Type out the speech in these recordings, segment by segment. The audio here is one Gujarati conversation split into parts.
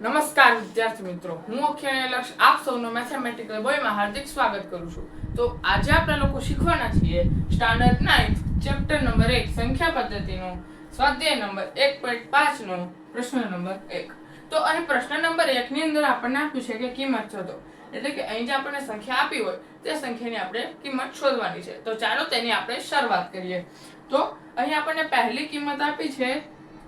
નમસ્કાર, વિદ્યાર્થી મિત્રો. હું અક્ષય લક્ષ આપ સૌનું મેથેમેટિકલ બોયમાં હાર્દિક સ્વાગત કરું છું. તો આજે આપણે લોકો શીખવાના છીએ સ્ટાન્ડર્ડ નાઇન્થ ચેપ્ટર નંબર એક, સંખ્યા પદ્ધતિનો સ્વાધ્યાય નંબર એક પોઈન્ટ પાંચનો પ્રશ્ન નંબર એક. તો અહીં પ્રશ્ન નંબર એકની અંદર આપણને આપ્યું છે કે કિંમત શોધો. એટલે કે અહીં જે આપણને સંખ્યા આપી હોય, તે સંખ્યાની આપણે કિંમત શોધવાની છે. તો ચાલો તેની આપણે શરૂઆત કરીએ. તો અહીં આપણને પહેલી કિંમત આપી છે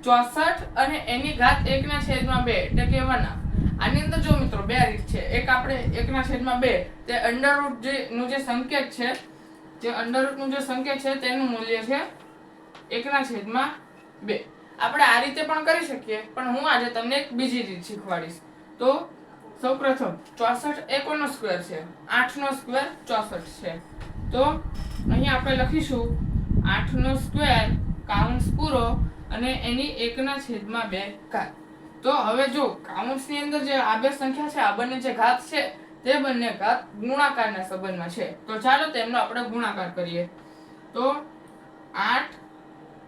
ચોસઠ અને એની ઘાત એકના છેદમાં બે એટલે કે વના. આની અંદર જો મિત્રો બે રીત છે. એક આપણે એકના છેદમાં બે, તે અંડરરૂટ જે નું જે સંકેત છે, જે અંડરરૂટનું જે સંકેત છે, તેનું મૂલ્ય છે એકના છેદમાં બે. આપણે આ રીતે પણ કરી શકીએ, પણ હું આજે તમને એક બીજી રીત શીખવાડીશ. તો સૌપ્રથમ ચોસઠ એ કોનો સ્ક્વેર છે? આઠનો સ્ક્વેર ચોસઠ છે. તો અહીં આપણે લખીશું, આઠનો સ્ક્વેર કાઉન્સ પૂરો અને એની એકના છેદમાં બે ઘાત તો હવે જો કાઉન્સની અંદર જે આ બે સંખ્યા છે, આ બંને જે ઘાત છે, તે બંને ઘાત ગુણાકારના સંબંધમાં છે. તો ચાલો તેમનો આપણે ગુણાકાર કરીએ. તો આઠ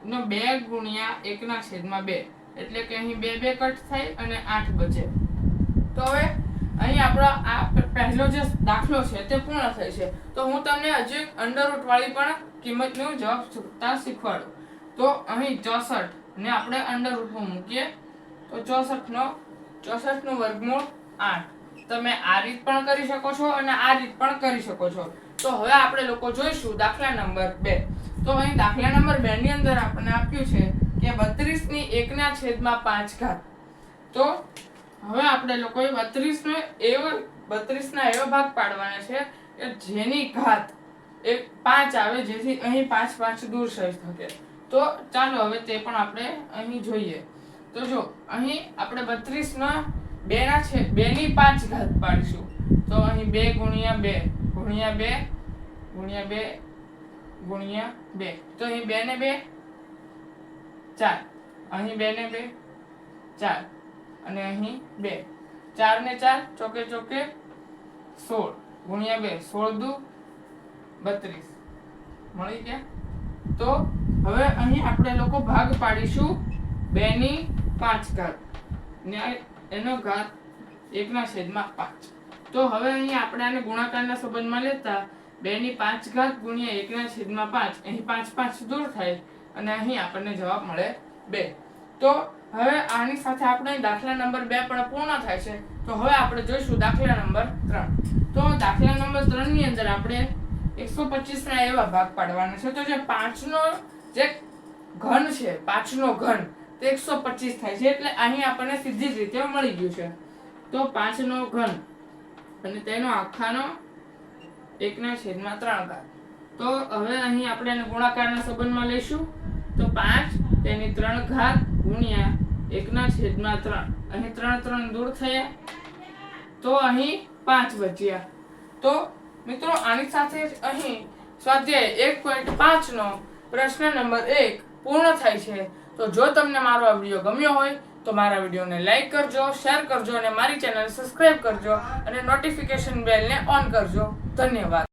નો બે ગુણ્યા એકના છેદમાં બે, એટલે કે અહીં બે બે કટ થાય અને આઠ બચે. તો હવે અહીં આપણો આ પહેલો જે દાખલો છે, તે પૂર્ણ થાય છે. તો હું તમને હજી અંડરરૂટ વાળી પણ કિંમતનો જવાબ શોધતા શીખવાડું. તો અહીં ચોસઠ ને આપણે અંડર રૂટમાં મૂકીએ. તો ચોસઠ નો ચોસઠનું વર્ગમૂળ આઠ. તમે આ રીત પણ કરી શકો છો અને આ રીત પણ કરી શકો છો. તો હવે આપણે લોકો જોઈશું દાખલા નંબર બે. તો અહીં દાખલા નંબર બે ની અંદર આપણને આપ્યું છે કે બત્રીસની એકના છેદમાં પાંચ ઘાત. તો હવે આપણે લોકોએ બત્રીસ નો એવો બત્રીસ ના એવો ભાગ પાડવાના છે કે જેની ઘાત એક પાંચ આવે, જેથી અહીં પાંચ પાંચ દૂર થઈ શકે. તો ચાલો હવે તે પણ આપણે અહીં જોઈએ. તો જો, અહીં આપણે બત્રીસમાં બે ના છે બે ની પાંચ ઘાત પાડીશું. તો અહીં બે ગુણ્યા બે ગુણ્યા બે ગુણ્યા બે ગુણ્યા બે. તો અહીં બે ને બે, ચાર. અહીં બે ને બે, ચાર. અને અહીં બે. ચાર ને ચાર, ચોકે ચોકે સોળ. ગુણ્યા બે, સોળ દુ, બત્રીસ. મળી ગયા? તો હવે અહીં આપણે લોકો ભાગ પાડીશું બે ની પાંચ ઘાત. ને એનો ઘાત એકના છેદમાં પાંચ. તો હવે અહીં આપણે આને ગુણાકારના સંબંધમાં લેતા બે ની પાંચ ઘાત ગુણ્યા એકના છેદમાં પાંચ. અહીં પાંચ પાંચ દૂર થાય અને અહીં આપણને જવાબ મળે બે. તો હવે આની સાથે આપણે દાખલા નંબર બે પણ પૂર્ણ થાય છે. તો હવે આપણે જોઈશું દાખલા નંબર ત્રણ. તો દાખલા નંબર ત્રણની અંદર આપણે એકસો પચીસના એવા ભાગ પાડવાના છે. તો જે પાંચનો જે ઘન છે પાંચનો ઘન, તે એકસો પચીસ થાય છે એટલે અહીં આપણને સીધી જ રીતે મળી ગયું છે. તો પાંચનો ઘન અને તેનો આખાનો એકના છેદમાં ત્રણ ઘાત. તો હવે અહીં આપણે એને ગુણાકારના સંબંધમાં લઈશું. તો પાંચ, તેની ત્રણ ઘાત ગુણ્યા એકના છેદમાં ત્રણ. અહીં ત્રણ ત્રણ દૂર થયા. તો અહીં પાંચ બચ્યા તો મિત્રો આની સાથે જ અહીં સ્વાધ્યાય એક પોઈન્ટ પાંચનો પ્રશ્ન નંબર એક પૂર્ણ થાય છે. તો જો તમને મારો આ વીડિયો ગમ્યો હોય, તો મારા વિડીયોને લાઇક કરજો, શેર કરજો અને મારી ચેનલ સબસ્ક્રાઇબ કરજો અને નોટિફિકેશન બેલને ઓન કરજો. ધન્યવાદ.